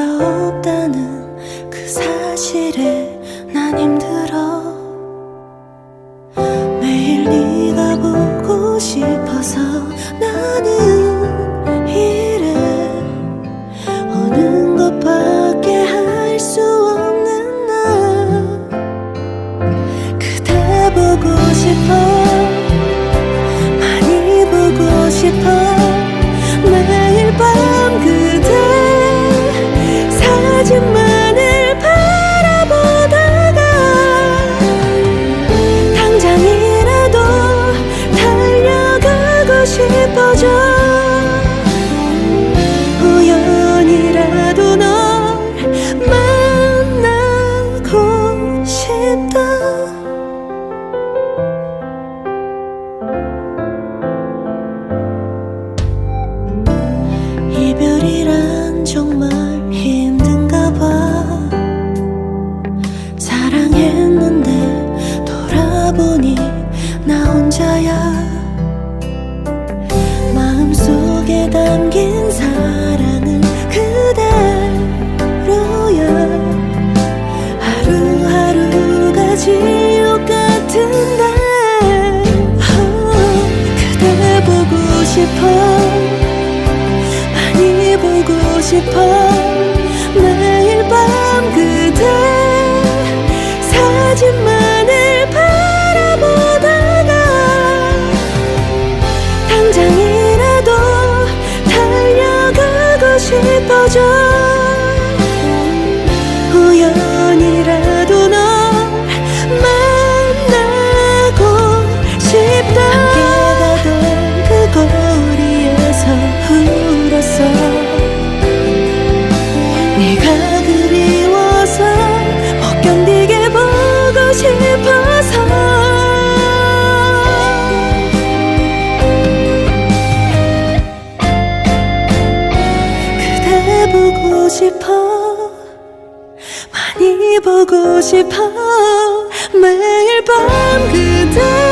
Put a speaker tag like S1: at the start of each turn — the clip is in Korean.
S1: 네가 없다는 그 사실에 난 힘들어. 매일 네가 보고 싶어서 나는 이별이란 정말 힘든가 봐. 사랑했는데 돌아보니 나 혼자야. 마음속에 담긴 사랑은 그대로야. 하루하루가 지옥 같은데 어, 그대 보고 싶어 보고 싶어 네가 그리워서 못 견디게 보고 싶어서. 그대 보고 싶어 많이 보고 싶어. 매일 밤 그대